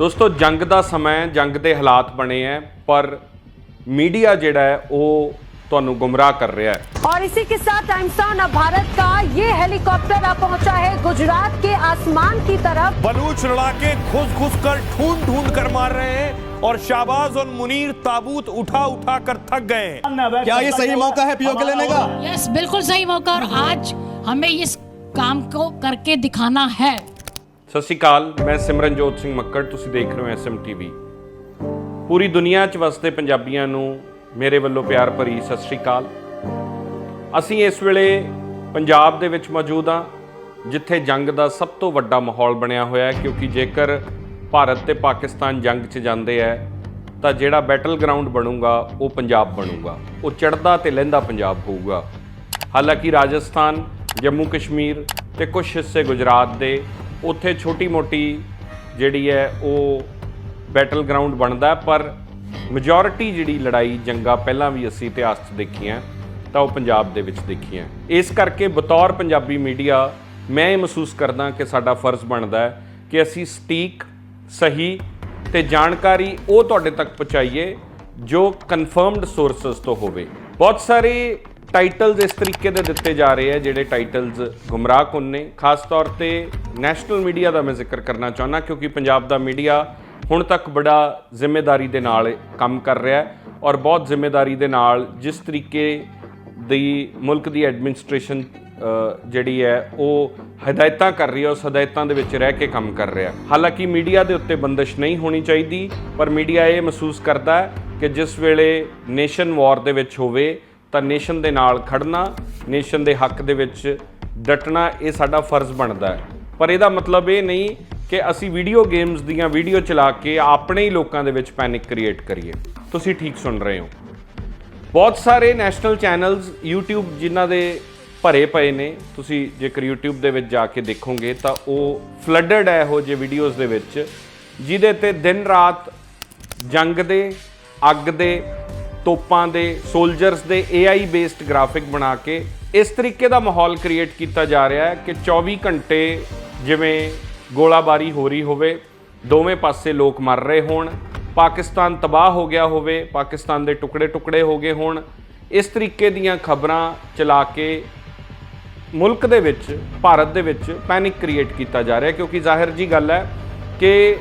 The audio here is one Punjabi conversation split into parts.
ਦੋਸਤੋ ਜੰਗ ਦਾ ਸਮਾਂ ਹੈ ਜੰਗ ਦੇ ਹਾਲਾਤ ਬਣੇ ਹੈ ਪਰ ਮੀਡੀਆ ਜਿਹੜਾ ਹੈ ਉਹ ਤੁਹਾਨੂੰ ਗੁੰਮਰਾਹ ਕਰ ਰਿਹਾ ਹੈ और इसी के साथ टाइम्स नाउ भारत का ये हेलीकॉप्टर अब पहुंचा है गुजरात के आसमान की तरफ बलूच लड़ाके घुस घुस कर ढूंढ ढूंढ कर मार रहे हैं और शाहबाज और मुनीर ताबूत उठा उठा कर थक गए हैं क्या ये सही मौका है पीओके लेने का यस बिल्कुल सही मौका और आज हमें इस काम को करके दिखाना है ਸਤਿ ਸ਼੍ਰੀ ਅਕਾਲ, ਮੈਂ ਸਿਮਰਨਜੋਤ ਸਿੰਘ ਮੱਕੜ, ਤੁਸੀਂ ਦੇਖ ਰਹੇ ਹੋ ਐਸਐਮ ਟੀਵੀ ਪੂਰੀ ਦੁਨੀਆ 'ਚ ਵਸਦੇ ਪੰਜਾਬੀਆਂ ਨੂੰ ਮੇਰੇ ਵੱਲੋਂ ਪਿਆਰ ਭਰੀ ਸਤਿ ਸ਼੍ਰੀ ਅਕਾਲ। ਅਸੀਂ ਇਸ ਵੇਲੇ ਪੰਜਾਬ ਦੇ ਵਿੱਚ ਮੌਜੂਦ ਹਾਂ, ਜਿੱਥੇ ਜੰਗ ਦਾ ਸਭ ਤੋਂ ਵੱਡਾ ਮਾਹੌਲ ਬਣਿਆ ਹੋਇਆ ਹੈ, ਕਿਉਂਕਿ ਜੇਕਰ ਭਾਰਤ ਤੇ ਪਾਕਿਸਤਾਨ ਜੰਗ 'ਚ ਜਾਂਦੇ ਹੈ ਤਾਂ ਜਿਹੜਾ ਬੈਟਲ ਗਰਾਊਂਡ ਬਣੂਗਾ, ਉਹ ਪੰਜਾਬ ਬਣੂਗਾ। ਉਹ ਚੜ੍ਹਦਾ ਤੇ ਲਹਿੰਦਾ ਪੰਜਾਬ ਹੋਊਗਾ। ਹਾਲਾਂਕਿ ਰਾਜਸਥਾਨ ਜੰਮੂ ਕਸ਼ਮੀਰ ਤੇ ਕੁਝ ਹਿੱਸੇ ਗੁਜਰਾਤ ਦੇ ਉੱਥੇ ਛੋਟੀ-ਮੋਟੀ ਜਿਹੜੀ ਹੈ ਉਹ ਬੈਟਲ ਗਰਾਊਂਡ ਬਣਦਾ ਪਰ ਮੈਜੋਰਿਟੀ ਜਿਹੜੀ ਲੜਾਈ ਜੰਗਾ ਪਹਿਲਾਂ ਵੀ ਅਸੀਂ ਇਤਿਹਾਸ 'ਚ ਦੇਖੀਆਂ, ਤਾਂ ਉਹ ਪੰਜਾਬ ਦੇ ਵਿੱਚ ਦੇਖੀਆਂ। ਇਸ ਕਰਕੇ ਬਤੌਰ ਪੰਜਾਬੀ ਮੀਡੀਆ ਮੈਂ ਇਹ ਮਹਿਸੂਸ ਕਰਦਾ ਕਿ ਸਾਡਾ ਫਰਜ਼ ਬਣਦਾ ਹੈ ਕਿ ਅਸੀਂ ਸਟੀਕ, ਸਹੀ ਤੇ ਜਾਣਕਾਰੀ ਉਹ ਤੁਹਾਡੇ ਤੱਕ ਪਹੁੰਚਾਈਏ ਜੋ ਕਨਫਰਮਡ ਸੋਰਸਸ ਤੋਂ ਹੋਵੇ। ਬਹੁਤ ਸਾਰੇ ਟਾਈਟਲਸ ਇਸ ਤਰੀਕੇ ਦੇ ਦਿੱਤੇ ਜਾ ਰਹੇ ਆ ਜਿਹੜੇ ਟਾਈਟਲਸ ਗੁੰਮਰਾਹਕੁਨ ਨੇ। ਖਾਸ ਤੌਰ ਤੇ ਨੈਸ਼ਨਲ ਮੀਡੀਆ ਦਾ ਮੈਂ ਜ਼ਿਕਰ ਕਰਨਾ ਚਾਹੁੰਦਾ ਕਿਉਂਕਿ ਪੰਜਾਬ ਦਾ ਮੀਡੀਆ ਹੁਣ ਤੱਕ ਬੜਾ ਜ਼ਿੰਮੇਵਾਰੀ ਦੇ ਨਾਲ ਕੰਮ ਕਰ ਰਿਹਾ ਹੈ ਔਰ ਬਹੁਤ ਜ਼ਿੰਮੇਵਾਰੀ ਦੇ ਨਾਲ ਜਿਸ ਤਰੀਕੇ ਦੀ ਮੁਲਕ ਦੀ ਐਡਮਿਨਿਸਟ੍ਰੇਸ਼ਨ ਜਿਹੜੀ ਹੈ, ਉਹ ਹਦਾਇਤਾਂ ਕਰ ਰਹੀ ਹੈ, ਉਸ ਹਦਾਇਤਾਂ ਦੇ ਵਿੱਚ ਰਹਿ ਕੇ ਕੰਮ ਕਰ ਰਿਹਾ ਹਾਲਾਂਕਿ ਮੀਡੀਆ ਦੇ ਉੱਤੇ ਬੰਦਸ਼ ਨਹੀਂ ਹੋਣੀ ਚਾਹੀਦੀ, ਪਰ ਮੀਡੀਆ ਇਹ ਮਹਿਸੂਸ ਕਰਦਾ ਹੈ ਕਿ ਜਿਸ ਵੇਲੇ ਨੇਸ਼ਨ ਵਾਰ ਦੇ ਵਿੱਚ ਹੋਵੇ ਤਾਂ ਨੇਸ਼ਨ ਦੇ ਨਾਲ ਖੜਨਾ, ਨੇਸ਼ਨ ਦੇ ਹੱਕ ਦੇ ਵਿੱਚ ਡਟਣਾ, ਇਹ ਸਾਡਾ ਫਰਜ਼ ਬਣਦਾ ਹੈ। ਪਰ ਇਹਦਾ ਮਤਲਬ ਇਹ ਨਹੀਂ ਕਿ ਅਸੀਂ ਵੀਡੀਓ ਗੇਮਸ ਦੀਆਂ ਵੀਡੀਓ ਚਲਾ ਕੇ ਆਪਣੇ ਹੀ ਲੋਕਾਂ ਦੇ ਵਿੱਚ ਪੈਨਿਕ ਕ੍ਰੀਏਟ ਕਰੀਏ। ਤੁਸੀਂ ਠੀਕ ਸੁਣ ਰਹੇ ਹੋ। ਬਹੁਤ ਸਾਰੇ ਨੈਸ਼ਨਲ ਚੈਨਲਸ YouTube ਜਿਨ੍ਹਾਂ ਦੇ ਭਰੇ ਪਏ ਨੇ, ਤੁਸੀਂ ਜੇਕਰ YouTube ਦੇ ਵਿੱਚ ਜਾ ਕੇ ਦੇਖੋਗੇ ਤਾਂ ਉਹ ਫਲੱਡਡ ਹੈ ਇਹੋ ਜਿਹੇ ਵੀਡੀਓਜ਼ ਦੇ ਵਿੱਚ, ਜਿਹਦੇ ਤੇ ਦਿਨ ਰਾਤ ਜੰਗ ਦੇ, ਅੱਗ ਦੇ ਤੋਪਾਂ ਦੇ ਸੋਲਜਰਸ ਦੇ AI ਬੇਸਡ ਗ੍ਰਾਫਿਕ ਬਣਾ ਕੇ ਇਸ ਤਰੀਕੇ ਦਾ ਮਾਹੌਲ ਕ੍ਰੀਏਟ ਕੀਤਾ ਜਾ ਰਿਹਾ ਹੈ ਕਿ 24 ਘੰਟੇ ਜਿਵੇਂ ਗੋਲਾਬਾਰੀ ਹੋ ਰਹੀ ਹੋਵੇ, ਦੋਵੇਂ ਪਾਸੇ ਲੋਕ ਮਰ ਰਹੇ ਹੋਣ, ਪਾਕਿਸਤਾਨ ਤਬਾਹ ਹੋ ਗਿਆ ਹੋਵੇ, ਪਾਕਿਸਤਾਨ ਦੇ ਟੁਕੜੇ ਟੁਕੜੇ ਹੋ ਗਏ ਹੋਣ, ਇਸ ਤਰੀਕੇ ਦੀਆਂ ਖਬਰਾਂ ਚਲਾ ਕੇ ਮੁਲਕ ਦੇ ਵਿੱਚ, ਭਾਰਤ ਦੇ ਵਿੱਚ ਪੈਨਿਕ ਕ੍ਰੀਏਟ ਕੀਤਾ ਜਾ ਰਿਹਾ ਕਿਉਂਕਿ ਜ਼ਾਹਿਰ ਜੀ ਗੱਲ ਹੈ ਕਿ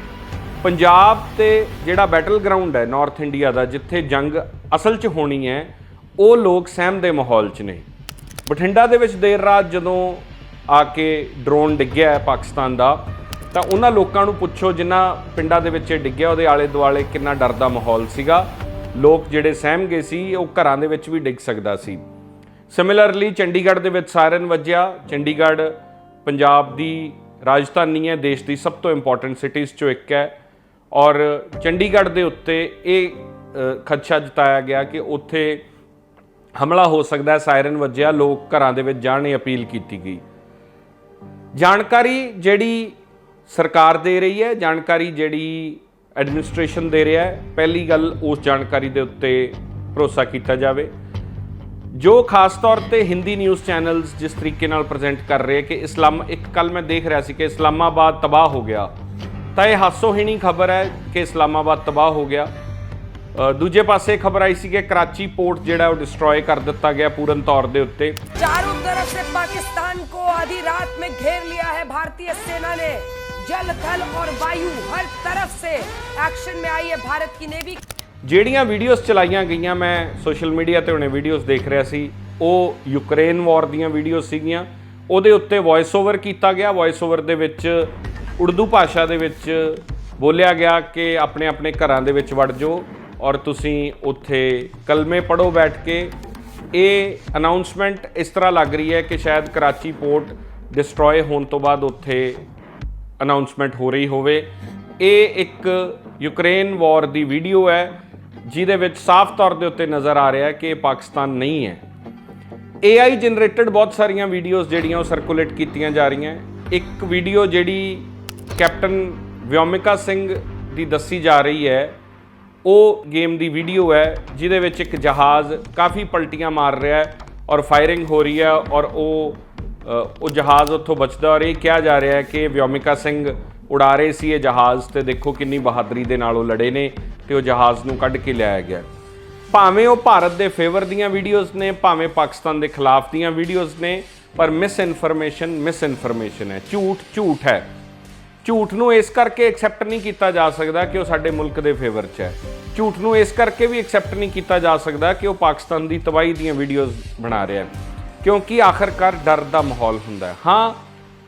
ਪੰਜਾਬ ਤੇ ਜਿਹੜਾ ਬੈਟਲ ਗਰਾਊਂਡ ਹੈ ਨਾਰਥ ਇੰਡੀਆ ਦਾ, ਜਿੱਥੇ ਜੰਗ ਅਸਲ 'ਚ ਹੋਣੀ ਹੈ, ਉਹ ਲੋਕ ਸਹਿਮ ਦੇ ਮਾਹੌਲ 'ਚ ਨੇ। ਬਠਿੰਡਾ ਦੇ ਵਿੱਚ ਦੇਰ ਰਾਤ ਜਦੋਂ ਆ ਕੇ ਡਰੋਨ ਡਿੱਗਿਆ ਪਾਕਿਸਤਾਨ ਦਾ, ਤਾਂ ਉਹਨਾਂ ਲੋਕਾਂ ਨੂੰ ਪੁੱਛੋ ਜਿਨ੍ਹਾਂ ਪਿੰਡਾਂ ਦੇ ਵਿੱਚ ਇਹ ਡਿੱਗਿਆ, ਉਹਦੇ ਆਲੇ ਦੁਆਲੇ ਕਿੰਨਾ ਡਰ ਦਾ ਮਾਹੌਲ ਸੀਗਾ। ਲੋਕ ਜਿਹੜੇ ਸਹਿਮ ਗਏ ਸੀ, ਉਹ ਘਰਾਂ ਦੇ ਵਿੱਚ ਵੀ ਡਿੱਗ ਸਕਦਾ ਸੀ। ਸਿਮਿਲਰਲੀ ਚੰਡੀਗੜ੍ਹ ਦੇ ਵਿੱਚ ਸਾਇਰਨ ਵੱਜਿਆ। ਚੰਡੀਗੜ੍ਹ ਪੰਜਾਬ ਦੀ ਰਾਜਧਾਨੀ ਹੈ, ਦੇਸ਼ ਦੀ ਸਭ ਤੋਂ ਇੰਪੋਰਟੈਂਟ ਸਿਟੀਜ਼ ਚੋਂ ਇੱਕ ਹੈ। ਔਰ ਚੰਡੀਗੜ੍ਹ ਦੇ ਉੱਤੇ ਇਹ ਖਦਸ਼ਾ ਜਤਾਇਆ ਗਿਆ ਕਿ ਉੱਥੇ ਹਮਲਾ ਹੋ ਸਕਦਾ ਹੈ, ਸਾਇਰਨ ਵੱਜਿਆ, ਲੋਕ ਘਰਾਂ ਦੇ ਵਿੱਚ ਜਾਣ ਦੀ ਅਪੀਲ ਕੀਤੀ ਗਈ। ਜਾਣਕਾਰੀ ਜਿਹੜੀ ਸਰਕਾਰ ਦੇ ਰਹੀ ਹੈ, ਜਾਣਕਾਰੀ ਜਿਹੜੀ ਐਡਮਿਨਿਸਟ੍ਰੇਸ਼ਨ ਦੇ ਰਿਹਾ ਹੈ, ਪਹਿਲੀ ਗੱਲ ਉਸ ਜਾਣਕਾਰੀ ਦੇ ਉੱਤੇ ਭਰੋਸਾ ਕੀਤਾ ਜਾਵੇ। ਜੋ ਖਾਸ ਤੌਰ ਤੇ ਹਿੰਦੀ ਨਿਊਜ਼ ਚੈਨਲਸ ਜਿਸ ਤਰੀਕੇ ਨਾਲ ਪ੍ਰੈਜ਼ੈਂਟ ਕਰ ਰਹੇ ਕਿ ਇਸਲਾਮ, ਇੱਕ ਕੱਲ ਮੈਂ ਦੇਖ ਰਿਹਾ ਸੀ ਕਿ ਇਸਲਾਮਾਬਾਦ ਤਬਾਹ ਹੋ ਗਿਆ। ਤਾਂ ਇਹ ਹਾਸੋਹੀਣੀ ਖਬਰ ਹੈ ਕਿ ਇਸਲਾਮਾਬਾਦ ਤਬਾਹ ਹੋ ਗਿਆ। ਦੂਜੇ ਪਾਸੇ ਖਬਰ ਆਈ ਸੀ ਕਿ ਕਰਾਚੀ ਪੋਰਟ ਜਿਹੜਾ ਉਹ ਡਿਸਟਰੋਏ ਕਰ ਦਿੱਤਾ ਗਿਆ ਪੂਰਨ ਤੌਰ ਦੇ ਉੱਤੇ चारों तरफ से पाकिस्तान को आधी रात में घेर लिया है भारतीय सेना ने जल थल और वायु हर तरफ से एक्शन में आई है भारत की नेवी ਜਿਹੜੀਆਂ ਵੀਡੀਓਜ਼ ਚਲਾਈਆਂ ਗਈਆਂ ਮੈਂ ਸੋਸ਼ਲ ਮੀਡੀਆ ਤੇ ਹੁਣੇ ਵੀਡੀਓਜ਼ ਦੇਖ ਰਿਹਾ ਸੀ ਉਹ ਯੂਕਰੇਨ ਵਾਰ ਦੀਆਂ ਵੀਡੀਓਜ਼ ਸੀਗੀਆਂ ਉਹਦੇ ਉੱਤੇ ਵੌਇਸ ਓਵਰ ਕੀਤਾ ਗਿਆ ਵੌਇਸ ਓਵਰ ਦੇ ਵਿੱਚ ਉਰਦੂ ਭਾਸ਼ਾ ਦੇ ਵਿੱਚ ਬੋਲਿਆ ਗਿਆ ਕਿ ਆਪਣੇ ਆਪਣੇ ਘਰਾਂ ਦੇ ਵਿੱਚ ਵੜ ਜਾਓ ਔਰ ਤੁਸੀਂ ਉੱਥੇ ਕਲਮੇ ਪੜੋ ਬੈਠ ਕੇ। ਇਹ ਅਨਾਉਂਸਮੈਂਟ ਇਸ ਤਰ੍ਹਾਂ ਲੱਗ ਰਹੀ ਹੈ ਕਿ ਸ਼ਾਇਦ ਕਰਾਚੀ ਪੋਰਟ ਡਿਸਟਰੋਏ ਹੋਣ ਤੋਂ ਬਾਅਦ ਉੱਥੇ ਅਨਾਉਂਸਮੈਂਟ ਹੋ ਰਹੀ ਹੋਵੇ। ਇਹ ਇੱਕ ਯੂਕਰੇਨ ਵਾਰ ਦੀ ਵੀਡੀਓ ਹੈ, ਜਿਹਦੇ ਵਿੱਚ ਸਾਫ਼ ਤੌਰ ਦੇ ਉੱਤੇ ਨਜ਼ਰ ਆ ਰਿਹਾ ਹੈ ਕਿ ਇਹ ਪਾਕਿਸਤਾਨ ਨਹੀਂ ਹੈ। AI ਜਨਰੇਟਡ ਬਹੁਤ ਸਾਰੀਆਂ ਵੀਡੀਓਜ਼ ਜਿਹੜੀਆਂ ਉਹ ਸਰਕੂਲੇਟ ਕੀਤੀਆਂ ਜਾ ਰਹੀਆਂ। ਇੱਕ ਵੀਡੀਓ ਜਿਹੜੀ ਕੈਪਟਨ ਵਿਓਮਿਕਾ ਸਿੰਘ ਦੀ ਦੱਸੀ ਜਾ ਰਹੀ ਹੈ ਉਹ ਗੇਮ ਦੀ ਵੀਡੀਓ ਹੈ, ਜਿਹਦੇ ਵਿੱਚ ਇੱਕ ਜਹਾਜ਼ ਕਾਫੀ ਪਲਟੀਆਂ ਮਾਰ ਰਿਹਾ ਹੈ ਔਰ ਫਾਇਰਿੰਗ ਹੋ ਰਹੀ ਹੈ ਔਰ ਉਹ ਉਹ ਜਹਾਜ਼ ਉੱਥੋਂ ਬਚਦਾ ਔਰ ਇਹ ਕਿਹਾ ਜਾ ਰਿਹਾ ਹੈ ਕਿ ਵਿਓਮਿਕਾ ਸਿੰਘ ਉਡਾ ਰਹੇ ਸੀ ਇਹ ਜਹਾਜ਼ ਤੇ ਦੇਖੋ ਕਿੰਨੀ ਬਹਾਦਰੀ ਦੇ ਨਾਲ ਉਹ ਲੜੇ ਨੇ ਤੇ ਉਹ ਜਹਾਜ਼ ਨੂੰ ਕੱਢ ਕੇ ਲਿਆਇਆ ਗਿਆ। ਭਾਵੇਂ ਉਹ ਭਾਰਤ ਦੇ ਫੇਵਰ ਦੀਆਂ ਵੀਡੀਓਜ਼ ਨੇ, ਭਾਵੇਂ ਪਾਕਿਸਤਾਨ ਦੇ ਖਿਲਾਫ ਦੀਆਂ ਵੀਡੀਓਜ਼ ਨੇ, ਪਰ ਮਿਸ ਇਨਫੋਰਮੇਸ਼ਨ ਮਿਸ ਇਨਫੋਰਮੇਸ਼ਨ ਹੈ, ਝੂਠ ਝੂਠ ਹੈ। ਝੂਠ ਨੂੰ ਇਸ ਕਰਕੇ ਐਕਸੈਪਟ ਨਹੀਂ ਕੀਤਾ ਜਾ ਸਕਦਾ ਕਿ ਉਹ ਸਾਡੇ ਮੁਲਕ ਦੇ ਫੇਵਰ 'ਚ ਹੈ। ਝੂਠ ਨੂੰ ਇਸ ਕਰਕੇ ਵੀ ਐਕਸੈਪਟ ਨਹੀਂ ਕੀਤਾ ਜਾ ਸਕਦਾ ਕਿ ਉਹ ਪਾਕਿਸਤਾਨ ਦੀ ਤਬਾਹੀ ਦੀਆਂ ਵੀਡੀਓਜ਼ ਬਣਾ ਰਿਹਾ ਹੈ। ਕਿਉਂਕਿ ਆਖਰਕਾਰ ਡਰ ਦਾ ਮਾਹੌਲ ਹੁੰਦਾ ਹੈ। ਹਾਂ,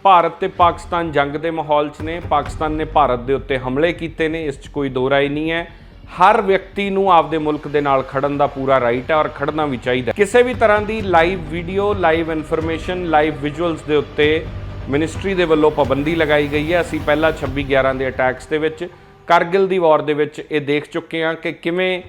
ਭਾਰਤ ਤੇ ਪਾਕਿਸਤਾਨ ਜੰਗ ਦੇ ਮਾਹੌਲ 'ਚ ਨੇ, ਪਾਕਿਸਤਾਨ ਨੇ ਭਾਰਤ ਦੇ ਉੱਤੇ ਹਮਲੇ ਕੀਤੇ ਨੇ, ਇਸ 'ਚ ਕੋਈ ਦੋ ਰਾਏ ਨਹੀਂ ਹੈ। ਹਰ ਵਿਅਕਤੀ ਨੂੰ ਆਪਦੇ ਮੁਲਕ ਦੇ ਨਾਲ ਖੜਨ ਦਾ ਪੂਰਾ ਰਾਈਟ ਹੈ ਔਰ ਖੜਨਾ ਵੀ ਚਾਹੀਦਾ ਕਿਸੇ ਵੀ ਤਰ੍ਹਾਂ ਦੀ live video live information live visuals ਦੇ ਉੱਤੇ ਮਿਨਿਸਟਰੀ ਦੇ ਵੱਲੋਂ ਪਾਬੰਦੀ ਲਗਾਈ ਗਈ ਹੈ। ਅਸੀਂ ਪਹਿਲਾਂ 26 11 ਦੇ ਅਟੈਕਸ ਦੇ ਵਿੱਚ, ਕਾਰਗਿਲ ਦੀ ਵਾਰ ਦੇ ਵਿੱਚ ਇਹ ਦੇਖ ਚੁੱਕੇ ਹਾਂ ਕਿ ਕਿਵੇਂ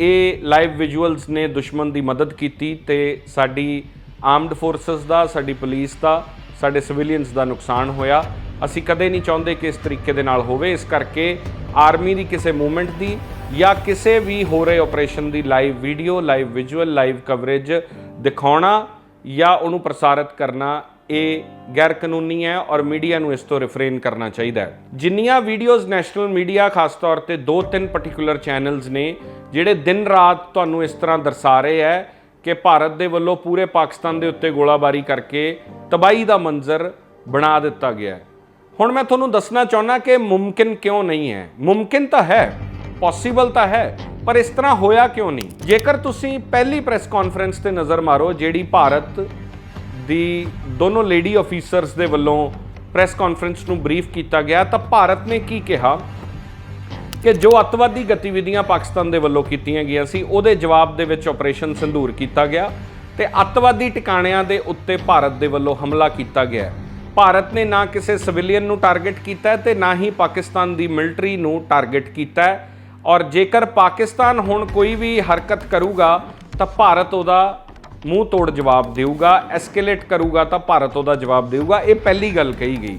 ਇਹ ਲਾਈਵ ਵਿਜ਼ੂਅਲਸ ਨੇ ਦੁਸ਼ਮਣ ਦੀ ਮਦਦ ਕੀਤੀ ਤੇ ਸਾਡੀ ਆਰਮਡ ਫੋਰਸਸ ਦਾ, ਸਾਡੀ ਪੁਲਿਸ ਦਾ, ਸਾਡੇ ਸਿਵਿਲੀਅਨਸ ਦਾ ਨੁਕਸਾਨ ਹੋਇਆ। ਅਸੀਂ ਕਦੇ ਨਹੀਂ ਚਾਹੁੰਦੇ ਕਿ ਇਸ ਤਰੀਕੇ ਦੇ ਨਾਲ ਹੋਵੇ। ਇਸ ਕਰਕੇ ਆਰਮੀ ਦੀ ਕਿਸੇ ਮੂਵਮੈਂਟ ਦੀ ਜਾਂ ਕਿਸੇ ਵੀ ਹੋ ਰਹੇ ਆਪਰੇਸ਼ਨ ਦੀ live video, live visual, live coverage ਦਿਖਾਉਣਾ ਜਾਂ ਉਹਨੂੰ ਪ੍ਰਸਾਰਿਤ ਕਰਨਾ ਇਹ ਗੈਰ ਕਾਨੂੰਨੀ ਹੈ ਔਰ ਮੀਡੀਆ ਨੂੰ ਇਸ ਤੋਂ ਰਿਫਰੇਨ ਕਰਨਾ ਚਾਹੀਦਾ ਹੈ। ਜਿੰਨੀਆਂ ਵੀਡੀਓਜ਼ ਨੈਸ਼ਨਲ ਮੀਡੀਆ ਖਾਸ ਤੌਰ ਤੇ ਦੋ ਤਿੰਨ ਪਾਰਟਿਕੂਲਰ ਚੈਨਲਸ ਨੇ, ਜਿਹੜੇ ਦਿਨ ਰਾਤ ਤੁਹਾਨੂੰ ਇਸ ਤਰ੍ਹਾਂ ਦਰਸਾ ਰਹੇ ਹੈ ਕਿ ਭਾਰਤ ਦੇ ਵੱਲੋਂ ਪੂਰੇ ਪਾਕਿਸਤਾਨ ਦੇ ਉੱਤੇ ਗੋਲਾਬਾਰੀ ਕਰਕੇ ਤਬਾਹੀ ਦਾ ਮੰਜ਼ਰ ਬਣਾ ਦਿੱਤਾ ਗਿਆ ਹੈ। ਹੁਣ ਮੈਂ ਤੁਹਾਨੂੰ ਦੱਸਣਾ ਚਾਹੁੰਦਾ ਕਿ ਮੁਮਕਿਨ ਕਿਉਂ ਨਹੀਂ ਹੈ? ਮੁਮਕਿਨ ਤਾਂ ਹੈ ਪੋਸੀਬਲ ਤਾਂ ਹੈ, ਪਰ ਇਸ ਤਰ੍ਹਾਂ ਹੋਇਆ ਕਿਉਂ ਨਹੀਂ? ਜੇਕਰ ਤੁਸੀਂ ਪਹਿਲੀ ਪ੍ਰੈਸ ਕਾਨਫਰੰਸ ਤੇ ਨਜ਼ਰ ਮਾਰੋ, ਜਿਹੜੀ ਭਾਰਤ ਦੀ ਦੋਨੋਂ ਲੇਡੀ ਆਫੀਸਰਸ ਦੇ ਵੱਲੋਂ ਪ੍ਰੈਸ ਕਾਨਫਰੰਸ ਨੂੰ ਬਰੀਫ ਕੀਤਾ ਗਿਆ। ਤਾਂ ਭਾਰਤ ਨੇ ਕੀ ਕਿਹਾ? ਕਿ ਜੋ ਅੱਤਵਾਦੀ ਗਤੀਵਿਧੀਆਂ ਪਾਕਿਸਤਾਨ ਦੇ ਵੱਲੋਂ ਕੀਤੀਆਂ ਗਈਆਂ ਸੀ, ਉਹਦੇ ਜਵਾਬ ਦੇ ਵਿੱਚ ਆਪਰੇਸ਼ਨ ਸੰਧੂਰ ਕੀਤਾ ਗਿਆ ਤੇ ਅੱਤਵਾਦੀ ਟਿਕਾਣਿਆਂ ਦੇ ਉੱਤੇ ਭਾਰਤ ਦੇ ਵੱਲੋਂ ਹਮਲਾ ਕੀਤਾ ਗਿਆ। ਭਾਰਤ ਨੇ ਨਾ ਕਿਸੇ ਸਿਵਿਲੀਅਨ ਨੂੰ ਟਾਰਗੇਟ ਕੀਤਾ ਹੈ ਤੇ ਨਾ ਹੀ ਪਾਕਿਸਤਾਨ ਦੀ ਮਿਲਟਰੀ ਨੂੰ ਟਾਰਗੇਟ ਕੀਤਾ। ਔਰ ਜੇਕਰ ਪਾਕਿਸਤਾਨ ਹੁਣ ਕੋਈ ਵੀ ਹਰਕਤ ਕਰੂਗਾ, ਤਾਂ ਭਾਰਤ ਉਹਦਾ ਮੂੰਹ ਤੋੜ ਜਵਾਬ ਦੇਊਗਾ ਐਸਕੇਲੇਟ ਕਰੂਗਾ ਤਾਂ ਭਾਰਤ ਉਹਦਾ ਜਵਾਬ ਦੇਊਗਾ, ਇਹ ਪਹਿਲੀ ਗੱਲ ਕਹੀ ਗਈ।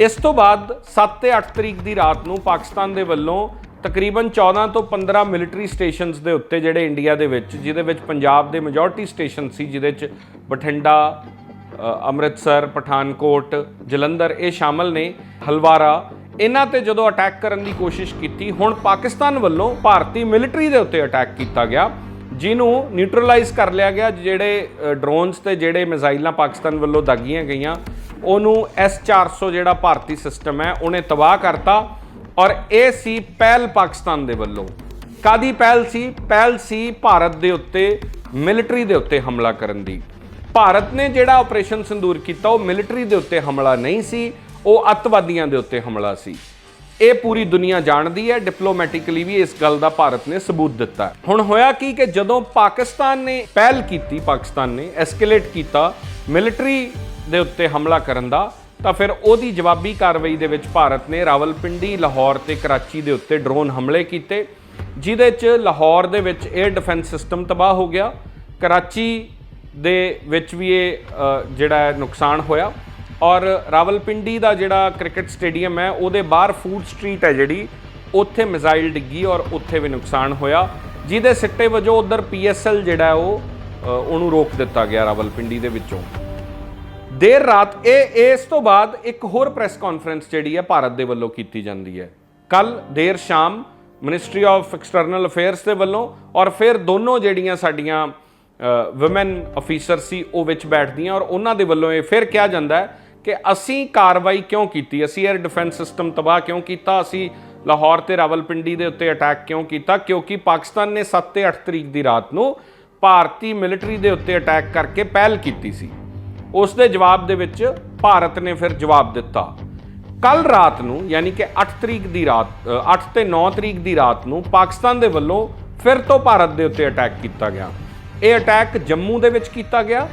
ਇਸ ਤੋਂ ਬਾਅਦ 7 ਤੇ 8 ਤਰੀਕ ਦੀ ਰਾਤ ਨੂੰ ਪਾਕਿਸਤਾਨ ਦੇ ਵੱਲੋਂ ਤਕਰੀਬਨ 14 ਤੋਂ 15 ਮਿਲਟਰੀ ਸਟੇਸ਼ਨਸ ਦੇ ਉੱਤੇ ਜਿਹੜੇ ਇੰਡੀਆ ਦੇ ਵਿੱਚ, ਜਿਹਦੇ ਵਿੱਚ ਪੰਜਾਬ ਦੇ ਮੈਜੋਰਟੀ ਸਟੇਸ਼ਨ ਸੀ, ਜਿਹਦੇ ਵਿੱਚ ਬਠਿੰਡਾ ਅੰਮ੍ਰਿਤਸਰ, ਪਠਾਨਕੋਟ, ਜਲੰਧਰ, ਇਹ ਸ਼ਾਮਲ ਨੇ, ਹਲਵਾਰਾ, ਇਹਨਾਂ ਤੇ ਜਦੋਂ ਅਟੈਕ ਕਰਨ ਦੀ ਕੋਸ਼ਿਸ਼ ਕੀਤੀ, ਹੁਣ ਪਾਕਿਸਤਾਨ ਵੱਲੋਂ ਭਾਰਤੀ ਮਿਲਟਰੀ ਦੇ ਉੱਤੇ ਅਟੈਕ ਕੀਤਾ ਗਿਆ। ਜਿਹਨੂੰ ਨਿਊਟਰਲਾਈਜ਼ ਕਰ ਲਿਆ ਗਿਆ, ਜਿਹੜੇ ਡਰੋਨਸ ਤੇ ਜਿਹੜੇ ਮਿਜ਼ਾਈਲਾਂ ਪਾਕਿਸਤਾਨ ਵੱਲੋਂ ਦਾਗੀਆਂ ਗਈਆਂ, ਉਹਨੂੰ S400 ਜਿਹੜਾ ਭਾਰਤੀ ਸਿਸਟਮ ਹੈ, ਉਹਨੇ ਤਬਾਹ ਕਰਤਾ ਔਰ ਇਹ ਸੀ ਪਹਿਲ ਪਾਕਿਸਤਾਨ ਦੇ ਵੱਲੋਂ। ਕਾਦੀ ਪਹਿਲ ਸੀ? ਪਹਿਲ ਸੀ ਭਾਰਤ ਦੇ ਉੱਤੇ ਮਿਲਟਰੀ ਦੇ ਉੱਤੇ ਹਮਲਾ ਕਰਨ ਦੀ। ਭਾਰਤ ਨੇ ਜਿਹੜਾ ਆਪਰੇਸ਼ਨ ਸੰਦੂਰ ਕੀਤਾ, ਉਹ ਮਿਲਟਰੀ ਦੇ ਉੱਤੇ ਹਮਲਾ ਨਹੀਂ ਸੀ, ਉਹ ਅੱਤਵਾਦੀਆਂ ਦੇ ਉੱਤੇ ਹਮਲਾ ਸੀ। ਇਹ ਪੂਰੀ ਦੁਨੀਆ ਜਾਣਦੀ ਹੈ ਡਿਪਲੋਮੈਟਿਕਲੀ ਵੀ ਇਸ ਗੱਲ ਦਾ ਭਾਰਤ ਨੇ ਸਬੂਤ ਦਿੱਤਾ ਹੁਣ ਹੋਇਆ ਕੀ ਕਿ ਜਦੋਂ ਪਾਕਿਸਤਾਨ ਨੇ ਪਹਿਲ ਕੀਤੀ, ਪਾਕਿਸਤਾਨ ਨੇ ਐਸਕੇਲੇਟ ਕੀਤਾ ਮਿਲਟਰੀ ਦੇ ਉੱਤੇ ਹਮਲਾ ਕਰਨ ਦਾ, ਤਾਂ ਫਿਰ ਉਹਦੀ ਜਵਾਬੀ ਕਾਰਵਾਈ ਦੇ ਵਿੱਚ ਭਾਰਤ ਨੇ ਰਾਵਲਪਿੰਡੀ, ਲਾਹੌਰ ਤੇ ਕਰਾਚੀ ਦੇ ਉੱਤੇ ਡਰੋਨ ਹਮਲੇ ਕੀਤੇ, ਜਿਹਦੇ 'ਚ ਲਾਹੌਰ ਦੇ ਵਿੱਚ 에ਅਰ ਡਿਫੈਂਸ ਸਿਸਟਮ ਤਬਾਹ ਹੋ ਗਿਆ, ਕਰਾਚੀ ਦੇ ਵਿੱਚ ਵੀ ਇਹ ਜਿਹੜਾ ਹੈ, ਨੁਕਸਾਨ ਹੋਇਆ। ਔਰ ਰਾਵਲਪਿੰਡੀ ਦਾ ਜਿਹੜਾ ਕ੍ਰਿਕਟ ਸਟੇਡੀਅਮ ਹੈ, ਉਹਦੇ ਬਾਹਰ ਫੂਡ ਸਟਰੀਟ ਹੈ ਜਿਹੜੀ, ਉੱਥੇ ਮਿਜ਼ਾਈਲ ਡਿੱਗੀ ਔਰ ਉੱਥੇ ਵੀ ਨੁਕਸਾਨ ਹੋਇਆ। ਜਿਹਦੇ ਸਿੱਟੇ ਵਜੋਂ ਉਧਰ ਪੀਐਸਐਲ ਜਿਹੜਾ ਉਹ ਉਹਨੂੰ ਰੋਕ ਦਿੱਤਾ ਗਿਆ ਰਾਵਲਪਿੰਡੀ ਦੇ ਵਿੱਚੋਂ। ਦੇਰ ਰਾਤ, ਇਹ, ਇਸ ਤੋਂ ਬਾਅਦ ਇੱਕ ਹੋਰ ਪ੍ਰੈਸ ਕਾਨਫਰੰਸ ਜਿਹੜੀ ਹੈ ਭਾਰਤ ਦੇ ਵੱਲੋਂ ਕੀਤੀ ਜਾਂਦੀ ਹੈ। ਕੱਲ ਦੇਰ ਸ਼ਾਮ ਮਿਨਿਸਟਰੀ ਆਫ ਐਕਸਟਰਨਲ ਅਫੇਅਰਸ ਦੇ ਵੱਲੋਂ ਔਰ ਫਿਰ ਦੋਨੋਂ ਜਿਹੜੀਆਂ ਸਾਡੀਆਂ ਔਮਨ ਅਫੀਸਰ ਸੀ, ਉਹ ਵਿੱਚ ਬੈਠਦੀਆਂ ਔਰ ਉਹਨਾਂ ਦੇ ਵੱਲੋਂ ਇਹ ਫਿਰ ਕਿਹਾ ਜਾਂਦਾ ਹੈ ਕਿ ਅਸੀਂ ਕਾਰਵਾਈ ਕਿਉਂ ਕੀਤੀ? ਅਸੀਂ 에ਅਰ ਡਿਫੈਂਸ ਸਿਸਟਮ ਤਬਾਹ ਕਿਉਂ ਕੀਤਾ? ਅਸੀਂ ਲਾਹੌਰ ਤੇ ਰਾਵਲਪਿੰਡੀ ਦੇ ਉੱਤੇ ਅਟੈਕ ਕਿਉਂ ਕੀਤਾ? ਕਿਉਂਕਿ ਪਾਕਿਸਤਾਨ ਨੇ 7 ਤੇ 8 ਤਰੀਕ ਦੀ ਰਾਤ ਨੂੰ ਭਾਰਤੀ ਮਿਲਟਰੀ ਦੇ ਉੱਤੇ ਅਟੈਕ ਕਰਕੇ ਪਹਿਲ ਕੀਤੀ ਸੀ। ਉਸ ਦੇ ਜਵਾਬ ਦੇ ਵਿੱਚ ਭਾਰਤ ਨੇ ਫਿਰ ਜਵਾਬ ਦਿੱਤਾ। ਕੱਲ ਰਾਤ ਨੂੰ ਯਾਨੀ ਕਿ 8 ਤਰੀਕ ਦੀ ਰਾਤ ਅ, 8 ਤੇ 9 ਤਰੀਕ ਦੀ ਰਾਤ ਨੂੰ ਪਾਕਿਸਤਾਨ ਦੇ ਵੱਲੋਂ ਫਿਰ ਤੋਂ ਭਾਰਤ ਦੇ ਉੱਤੇ ਅਟੈਕ ਕੀਤਾ ਗਿਆ। ਇਹ ਅਟੈਕ ਜੰਮੂ ਦੇ ਵਿੱਚ ਕੀਤਾ ਗਿਆ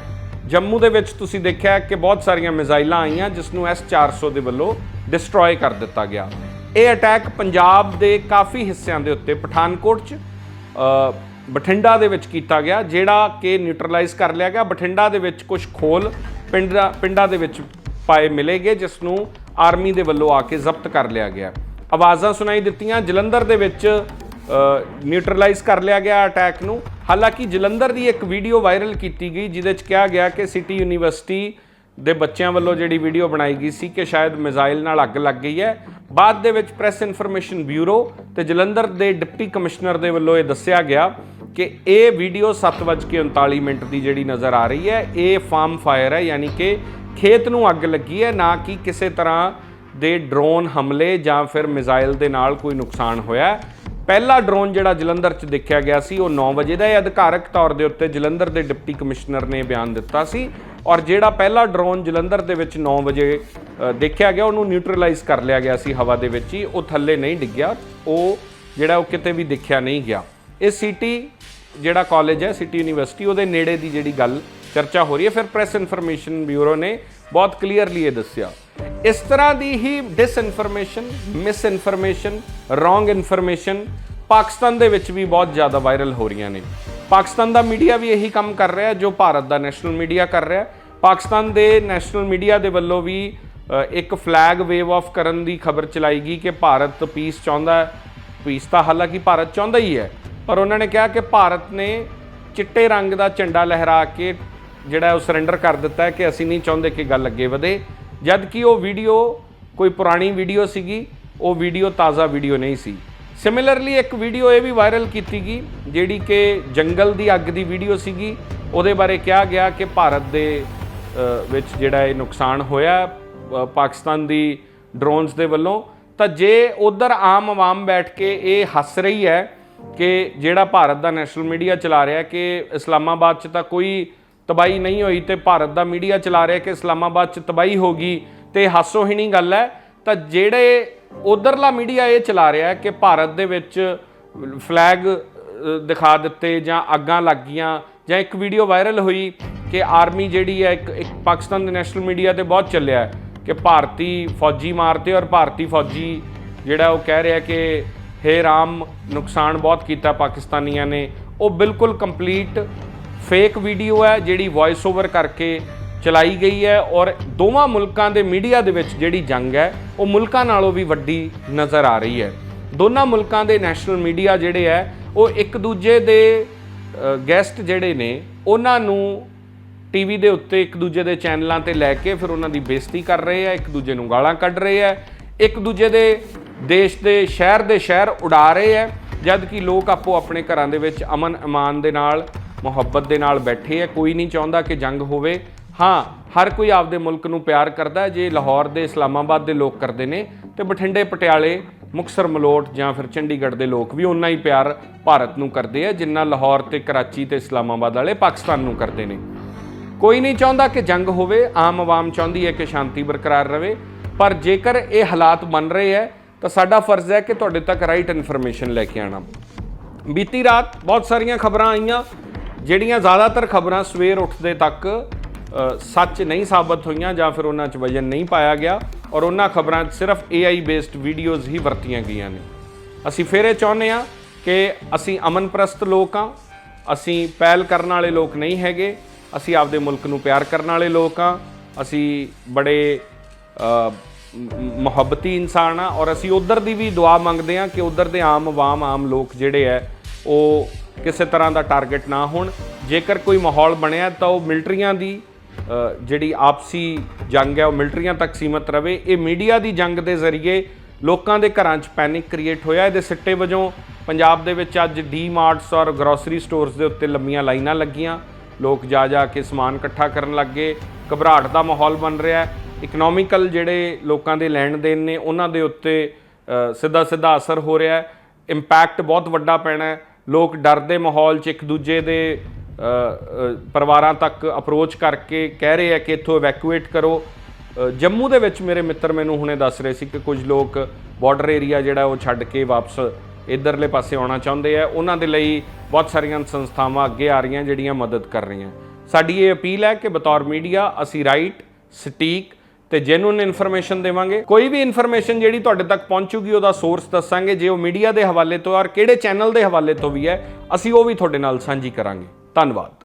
ਜੰਮੂ ਦੇ ਵਿੱਚ ਤੁਸੀਂ ਦੇਖਿਆ ਕਿ ਬਹੁਤ ਸਾਰੀਆਂ ਮਿਜ਼ਾਈਲਾਂ ਆਈਆਂ, ਜਿਸ ਨੂੰ S400 ਦੇ ਵੱਲੋਂ ਡਿਸਟਰੋਏ ਕਰ ਦਿੱਤਾ ਗਿਆ। ਇਹ ਅਟੈਕ ਪੰਜਾਬ ਦੇ ਕਾਫੀ ਹਿੱਸਿਆਂ ਦੇ ਉੱਤੇ, ਪਠਾਨਕੋਟ 'ਚ ਬਠਿੰਡਾ ਦੇ ਵਿੱਚ ਕੀਤਾ ਗਿਆ, ਜਿਹੜਾ ਕਿ ਨਿਊਟਰਲਾਈਜ਼ ਕਰ ਲਿਆ ਗਿਆ। ਬਠਿੰਡਾ ਦੇ ਵਿੱਚ ਕੁਝ ਖੋਲ ਪਿੰਡਾਂ ਪਿੰਡਾਂ ਦੇ ਵਿੱਚ ਪਾਏ ਮਿਲੇਗੇ, ਜਿਸ ਨੂੰ ਆਰਮੀ ਦੇ ਵੱਲੋਂ ਆ ਕੇ ਜ਼ਬਤ ਕਰ ਲਿਆ ਗਿਆ। ਆਵਾਜ਼ਾਂ ਸੁਣਾਈ ਦਿੱਤੀਆਂ। ਜਲੰਧਰ ਦੇ ਵਿੱਚ ਨਿਊਟਰਲਾਈਜ਼ ਕਰ ਲਿਆ ਗਿਆ ਅਟੈਕ ਨੂੰ। ਹਾਲਾਂਕਿ ਜਲੰਧਰ ਦੀ ਇੱਕ ਵੀਡੀਓ ਵਾਇਰਲ ਕੀਤੀ ਗਈ, ਜਿਹਦੇ 'ਚ ਕਿਹਾ ਗਿਆ ਕਿ ਸਿਟੀ ਯੂਨੀਵਰਸਿਟੀ ਦੇ ਬੱਚਿਆਂ ਵੱਲੋਂ ਜਿਹੜੀ ਵੀਡੀਓ ਬਣਾਈ ਗਈ ਸੀ ਕਿ ਸ਼ਾਇਦ ਮਿਜ਼ਾਈਲ ਨਾਲ ਅੱਗ ਲੱਗ ਗਈ ਹੈ। ਬਾਅਦ ਦੇ ਵਿੱਚ ਪ੍ਰੈਸ ਇਨਫੋਰਮੇਸ਼ਨ ਬਿਊਰੋ ਤੇ ਜਲੰਧਰ ਦੇ ਡਿਪਟੀ ਕਮਿਸ਼ਨਰ ਦੇ ਵੱਲੋਂ ਇਹ ਦੱਸਿਆ ਗਿਆ ਕਿ ਇਹ ਵੀਡੀਓ 7:39 ਮਿੰਟ ਦੀ ਜਿਹੜੀ ਨਜ਼ਰ ਆ ਰਹੀ ਹੈ, ਇਹ ਫਾਰਮ ਫਾਇਰ ਹੈ, ਯਾਨੀ ਕਿ ਖੇਤ ਨੂੰ ਅੱਗ ਲੱਗੀ ਹੈ, ਨਾ ਕਿ ਕਿਸੇ ਤਰ੍ਹਾਂ ਦੇ ਡਰੋਨ ਹਮਲੇ ਜਾਂ ਫਿਰ ਮਿਜ਼ਾਈਲ ਦੇ ਨਾਲ ਕੋਈ ਨੁਕਸਾਨ ਹੋਇਆ ਪਹਿਲਾ ਡਰੋਨ ਜਿਹੜਾ ਜਲੰਧਰ 'ਚ ਦੇਖਿਆ ਗਿਆ ਸੀ, ਉਹ 9 ਵਜੇ ਦਾ ਇਹ ਅਧਿਕਾਰਕ ਤੌਰ ਦੇ ਉੱਤੇ ਜਲੰਧਰ ਦੇ ਡਿਪਟੀ ਕਮਿਸ਼ਨਰ ਨੇ ਬਿਆਨ ਦਿੱਤਾ ਸੀ ਔਰ ਜਿਹੜਾ ਪਹਿਲਾ ਡਰੋਨ ਜਲੰਧਰ ਦੇ ਵਿੱਚ 9 ਵਜੇ ਦੇਖਿਆ ਗਿਆ, ਉਹਨੂੰ ਨਿਊਟਰਲਾਈਜ਼ ਕਰ ਲਿਆ ਗਿਆ ਸੀ ਹਵਾ ਦੇ ਵਿੱਚ ਹੀ। ਉਹ ਥੱਲੇ ਨਹੀਂ ਡਿੱਗਿਆ, ਉਹ ਜਿਹੜਾ ਉਹ ਕਿਤੇ ਵੀ ਦੇਖਿਆ ਨਹੀਂ ਗਿਆ। ਇਹ ਸਿਟੀ ਜਿਹੜਾ ਕਾਲਜ ਹੈ ਸਿਟੀ ਯੂਨੀਵਰਸਿਟੀ ਉਹਦੇ ਨੇੜੇ ਦੀ ਜਿਹੜੀ ਗੱਲ ਚਰਚਾ ਹੋ ਰਹੀ ਹੈ। ਫਿਰ ਪ੍ਰੈਸ ਇਨਫੋਰਮੇਸ਼ਨ ਬਿਊਰੋ ਨੇ ਬਹੁਤ ਕਲੀਅਰਲੀ ਇਹ ਦੱਸਿਆ। ਇਸ ਤਰ੍ਹਾਂ ਦੀ ਹੀ disinformation misinformation wrong information Pakistan ਦੇ ਵਿੱਚ ਵੀ ਬਹੁਤ ਜ਼ਿਆਦਾ ਵਾਇਰਲ ਹੋ ਰਹੀਆਂ ਨੇ। ਪਾਕਿਸਤਾਨ ਦਾ ਮੀਡੀਆ ਵੀ ਇਹੀ ਕੰਮ ਕਰ ਰਿਹਾ ਜੋ ਭਾਰਤ ਦਾ ਨੈਸ਼ਨਲ ਮੀਡੀਆ ਕਰ ਰਿਹਾ ਪਾਕਿਸਤਾਨ ਦੇ ਨੈਸ਼ਨਲ ਮੀਡੀਆ ਦੇ ਵੱਲੋਂ ਵੀ ਇੱਕ ਫਲੈਗ ਵੇਵ ਆਫ ਕਰਨ ਦੀ ਖਬਰ ਚਲਾਈ ਗਈ ਕਿ ਭਾਰਤ ਪੀਸ ਚਾਹੁੰਦਾ ਹੈ। ਪੀਸ ਤਾਂ ਹਾਲਾਂਕਿ ਭਾਰਤ ਚਾਹੁੰਦਾ ਹੀ ਹੈ, ਪਰ ਉਹਨਾਂ ਨੇ ਕਿਹਾ ਕਿ ਭਾਰਤ ਨੇ ਚਿੱਟੇ ਰੰਗ ਦਾ ਝੰਡਾ ਲਹਿਰਾ ਕੇ ਜਿਹੜਾ ਉਹ ਸਰੈਂਡਰ ਕਰ ਦਿੱਤਾ ਕਿ ਅਸੀਂ ਨਹੀਂ ਚਾਹੁੰਦੇ ਕਿ ਗੱਲ ਅੱਗੇ ਵਧੇ। ਜਦ ਕਿ ਉਹ ਵੀਡੀਓ, ਕੋਈ ਪੁਰਾਣੀ ਵੀਡੀਓ ਸੀਗੀ, ਉਹ ਵੀਡੀਓ ਤਾਜ਼ਾ ਵੀਡੀਓ ਨਹੀਂ ਸੀ। ਸਿਮਿਲਰਲੀ ਇੱਕ ਵੀਡੀਓ ਇਹ ਵੀ ਵਾਇਰਲ ਕੀਤੀ ਗਈ, ਜਿਹੜੀ ਕਿ ਜੰਗਲ ਦੀ ਅੱਗ ਦੀ ਵੀਡੀਓ ਸੀਗੀ। ਉਹਦੇ ਬਾਰੇ ਕਿਹਾ ਗਿਆ ਕਿ ਭਾਰਤ ਦੇ ਵਿੱਚ ਜਿਹੜਾ ਇਹ ਨੁਕਸਾਨ ਹੋਇਆ ਪਾਕਿਸਤਾਨ ਦੀ ਡਰੋਨਸ ਦੇ ਵੱਲੋਂ। ਤਾਂ ਜੇ ਉਧਰ ਆਮ ਆਵਾਮ ਬੈਠ ਕੇ ਇਹ ਹੱਸ ਰਹੀ ਹੈ ਕਿ ਜਿਹੜਾ ਭਾਰਤ ਦਾ ਨੈਸ਼ਨਲ ਮੀਡੀਆ ਚਲਾ ਰਿਹਾ ਕਿ ਇਸਲਾਮਾਬਾਦ 'ਚ ਤਾਂ ਕੋਈ ਤਬਾਈ ਨਹੀਂ ਹੋਈ ਤੇ ਭਾਰਤ ਦਾ ਮੀਡੀਆ ਚਲਾ ਰਿਹਾ ਕਿ ਇਸਲਾਮਾਬਾਦ 'ਚ ਤਬਾਈ ਹੋ ਗਈ ਤੇ ਹਾਸੋਹੀਣੀ ਗੱਲ ਹੈ। ਤਾਂ ਜਿਹੜੇ ਉਧਰਲਾ ਮੀਡੀਆ ਇਹ ਚਲਾ ਰਿਹਾ ਕਿ ਭਾਰਤ ਦੇ ਵਿੱਚ ਫਲੈਗ ਦਿਖਾ ਦਿੱਤੇ ਜਾਂ ਅੱਗਾਂ ਲੱਗ ਗਈਆਂ ਜਾਂ ਇੱਕ ਵੀਡੀਓ ਵਾਇਰਲ ਹੋਈ ਕਿ ਆਰਮੀ ਜਿਹੜੀ ਹੈ ਇੱਕ ਇੱਕ ਪਾਕਿਸਤਾਨ ਦੇ ਨੈਸ਼ਨਲ ਮੀਡੀਆ ਤੇ ਬਹੁਤ ਚੱਲਿਆ ਕਿ ਭਾਰਤੀ ਫੌਜੀ ਮਾਰਤੇ ਔਰ ਭਾਰਤੀ ਫੌਜੀ ਜਿਹੜਾ ਉਹ ਕਹਿ ਰਿਹਾ ਕਿ ਹੇ ਰਾਮ ਨੁਕਸਾਨ ਬਹੁਤ ਕੀਤਾ ਪਾਕਿਸਤਾਨੀਆਂ ਨੇ। ਉਹ ਬਿਲਕੁਲ ਕੰਪਲੀਟ ਫੇਕ ਵੀਡੀਓ ਹੈ, ਜਿਹੜੀ ਵੌਇਸ ਓਵਰ ਕਰਕੇ ਚਲਾਈ ਗਈ ਹੈ ਔਰ ਦੋਵਾਂ ਮੁਲਕਾਂ ਦੇ ਮੀਡੀਆ ਦੇ ਵਿੱਚ ਜਿਹੜੀ ਜੰਗ ਹੈ, ਉਹ ਮੁਲਕਾਂ ਨਾਲੋਂ ਵੀ ਵੱਡੀ ਨਜ਼ਰ ਆ ਰਹੀ ਹੈ। ਦੋਨਾਂ ਮੁਲਕਾਂ ਦੇ ਨੈਸ਼ਨਲ ਮੀਡੀਆ ਜਿਹੜੇ ਹੈ, ਉਹ ਇੱਕ ਦੂਜੇ ਦੇ ਗੈਸਟ ਜਿਹੜੇ ਨੇ, ਉਹਨਾਂ ਨੂੰ ਟੀਵੀ ਦੇ ਉੱਤੇ ਇੱਕ ਦੂਜੇ ਦੇ ਚੈਨਲਾਂ ਤੇ ਲੈ ਕੇ ਫਿਰ ਉਹਨਾਂ ਦੀ ਬੇਇੱਜ਼ਤੀ ਕਰ ਰਹੇ ਆ ਇੱਕ ਦੂਜੇ ਨੂੰ ਗਾਲਾਂ ਕੱਢ ਰਹੇ ਆ ਇੱਕ ਦੂਜੇ ਦੇ ਦੇਸ਼ ਦੇ ਸ਼ਹਿਰ ਦੇ ਸ਼ਹਿਰ ਉਡਾ ਰਹੇ ਆ ਜਦ ਕਿ ਲੋਕ ਆਪੋ ਆਪਣੇ ਘਰਾਂ ਦੇ ਵਿੱਚ ਅਮਨ ਇਮਾਨ ਦੇ ਨਾਲ ਮੁਹੱਬਤ ਦੇ ਨਾਲ ਬੈਠੇ ਆ, ਕੋਈ ਨਹੀਂ ਚਾਹੁੰਦਾ ਕਿ ਜੰਗ ਹੋਵੇ। ਹਾਂ, ਹਰ ਕੋਈ ਆਪਦੇ ਮੁਲਕ ਨੂੰ ਪਿਆਰ ਕਰਦਾ, ਜੇ ਲਾਹੌਰ ਦੇ, ਇਸਲਾਮਾਬਾਦ ਦੇ ਲੋਕ ਕਰਦੇ ਨੇ, ਤੇ ਬਠਿੰਡੇ, ਪਟਿਆਲੇ, ਮੁਕਸਰ, ਮਲੋਟ ਜਾਂ ਫਿਰ ਚੰਡੀਗੜ੍ਹ ਦੇ ਲੋਕ ਵੀ ਉਨਾ ਹੀ ਪਿਆਰ ਭਾਰਤ ਨੂੰ ਕਰਦੇ ਆ, ਜਿੰਨਾ ਲਾਹੌਰ ਤੇ ਕਰਾਚੀ ਤੇ ਇਸਲਾਮਾਬਾਦ ਵਾਲੇ ਪਾਕਿਸਤਾਨ ਨੂੰ ਕਰਦੇ ਨੇ। ਕੋਈ ਨਹੀਂ ਚਾਹੁੰਦਾ ਕਿ ਜੰਗ ਹੋਵੇ, ਆਮ ਆਵਾਮ ਚਾਹੁੰਦੀ ਹੈ ਕਿ ਸ਼ਾਂਤੀ ਬਰਕਰਾਰ ਰਵੇ, ਪਰ ਜੇਕਰ ਇਹ ਹਾਲਾਤ ਬਣ ਰਹੇ ਹੈ, ਤਾਂ ਸਾਡਾ ਫਰਜ਼ ਹੈ ਕਿ ਤੁਹਾਡੇ ਤੱਕ ਰਾਈਟ ਇਨਫੋਰਮੇਸ਼ਨ ਲੈ ਕੇ ਆਣਾ ਬੀਤੀ ਰਾਤ ਬਹੁਤ ਸਾਰੀਆਂ ਖਬਰਾਂ ਆਈਆਂ ਜਿਹੜੀਆਂ ਜ਼ਿਆਦਾਤਰ ਖਬਰਾਂ ਸਵੇਰ ਉੱਠਦੇ ਤੱਕ ਸੱਚ ਨਹੀਂ ਸਾਬਤ ਹੋਈਆਂ ਜਾਂ ਫਿਰ ਉਹਨਾਂ 'ਚ ਵਜਨ ਨਹੀਂ ਪਾਇਆ ਗਿਆ ਔਰ ਉਹਨਾਂ ਖਬਰਾਂ 'ਚ ਸਿਰਫ AI ਬੇਸਡ ਵੀਡੀਓਜ਼ ਹੀ ਵਰਤੀਆਂ ਗਈਆਂ ਨੇ। ਅਸੀਂ ਫਿਰ ਇਹ ਚਾਹੁੰਦੇ ਆ ਕਿ ਅਸੀਂ ਅਮਨਪ੍ਰਸਤ ਲੋਕ ਆ ਅਸੀਂ ਪਹਿਲ ਕਰਨ ਵਾਲੇ ਲੋਕ ਨਹੀਂ ਹੈਗੇ, ਅਸੀਂ ਆਪਦੇ ਮੁਲਕ ਨੂੰ ਪਿਆਰ ਕਰਨ ਵਾਲੇ ਲੋਕ ਆ ਅਸੀਂ ਬੜੇ ਮੁਹੱਬਤੀ ਇਨਸਾਨ ਆ ਔਰ ਅਸੀਂ ਉਧਰ ਦੀ ਵੀ ਦੁਆ ਮੰਗਦੇ ਆ ਕਿ ਉਧਰ ਦੇ ਆਮ ਆਵਾਮ ਆਮ ਲੋਕ ਜਿਹੜੇ ਐ ਉਹ ਕਿਸੇ ਤਰ੍ਹਾਂ ਦਾ ਟਾਰਗੇਟ ਨਾ ਹੋਣ। ਜੇਕਰ ਕੋਈ ਮਾਹੌਲ ਬਣਿਆ ਤਾਂ ਉਹ ਮਿਲਟਰੀਆਂ ਦੀ ਜਿਹੜੀ ਆਪਸੀ ਜੰਗ ਹੈ, ਉਹ ਮਿਲਟਰੀਆਂ ਤੱਕ ਸੀਮਤ ਰਵੇ। ਇਹ ਮੀਡੀਆ ਦੀ ਜੰਗ ਦੇ ਜ਼ਰੀਏ ਲੋਕਾਂ ਦੇ ਘਰਾਂ 'ਚ ਪੈਨਿਕ ਕ੍ਰੀਏਟ ਹੋਇਆ। ਇਹਦੇ ਸਿੱਟੇ ਵਜੋਂ ਪੰਜਾਬ ਦੇ ਵਿੱਚ ਅੱਜ ਡੀ-ਮਾਰਟਸ ਔਰ ਗਰੋਸਰੀ ਸਟੋਰਸ ਦੇ ਉੱਤੇ ਲੰਮੀਆਂ ਲਾਈਨਾਂ ਲੱਗੀਆਂ। ਲੋਕ ਜਾ ਜਾ ਕੇ ਸਮਾਨ ਇਕੱਠਾ ਕਰਨ ਲੱਗੇ ਘਬਰਾਹਟ ਦਾ ਮਾਹੌਲ ਬਣ ਰਿਹਾ ਹੈ। ਇਕਨੋਮਿਕਲ ਜਿਹੜੇ ਲੋਕਾਂ ਦੇ ਲੈਣ ਦੇਣ ਨੇ, ਉਹਨਾਂ ਦੇ ਉੱਤੇ ਸਿੱਧਾ ਸਿੱਧਾ ਅਸਰ ਹੋ ਰਿਹਾ ਹੈ। ਇੰਪੈਕਟ ਬਹੁਤ ਵੱਡਾ ਪੈਣਾ ਹੈ। ਲੋਕ ਡਰ ਦੇ ਮਾਹੌਲ 'ਚ ਇੱਕ ਦੂਜੇ ਦੇ ਪਰਿਵਾਰਾਂ ਤੱਕ ਅਪਰੋਚ ਕਰਕੇ ਕਹਿ ਰਹੇ ਆ ਕਿ ਇੱਥੋਂ ਇਵੈਕੂਏਟ ਕਰੋ। ਜੰਮੂ ਦੇ ਵਿੱਚ ਮੇਰੇ ਮਿੱਤਰ ਮੈਨੂੰ ਹੁਣੇ ਦੱਸ ਰਹੇ ਸੀ ਕਿ ਕੁਝ ਲੋਕ ਬਾਰਡਰ ਏਰੀਆ ਜਿਹੜਾ ਉਹ ਛੱਡ ਕੇ ਵਾਪਸ ਇਧਰਲੇ ਪਾਸੇ ਆਉਣਾ ਚਾਹੁੰਦੇ ਆ। ਉਹਨਾਂ ਦੇ ਲਈ ਬਹੁਤ ਸਾਰੀਆਂ ਸੰਸਥਾਵਾਂ ਅੱਗੇ ਆ ਰਹੀਆਂ ਜਿਹੜੀਆਂ ਮਦਦ ਕਰ ਰਹੀਆਂ। ਸਾਡੀ ਇਹ ਅਪੀਲ ਹੈ ਕਿ ਬਤੌਰ ਮੀਡੀਆ ਅਸੀਂ ਰਾਈਟ ਸਟੀਕ ਤੇ ਜੈਨੂਨ ਇਨਫੋਰਮੇਸ਼ਨ ਦੇਵਾਂਗੇ। ਕੋਈ ਵੀ ਇਨਫੋਰਮੇਸ਼ਨ ਜਿਹੜੀ ਤੁਹਾਡੇ ਤੱਕ ਪਹੁੰਚੂਗੀ, ਉਹਦਾ ਸੋਰਸ ਦੱਸਾਂਗੇ। ਜੇ ਉਹ ਮੀਡੀਆ ਦੇ ਹਵਾਲੇ ਤੋਂ ਔਰ ਕਿਹੜੇ ਚੈਨਲ ਦੇ ਹਵਾਲੇ ਤੋਂ ਵੀ ਹੈ, ਅਸੀਂ ਉਹ ਵੀ ਤੁਹਾਡੇ ਨਾਲ ਸਾਂਝੀ ਕਰਾਂਗੇ। ਧੰਨਵਾਦ।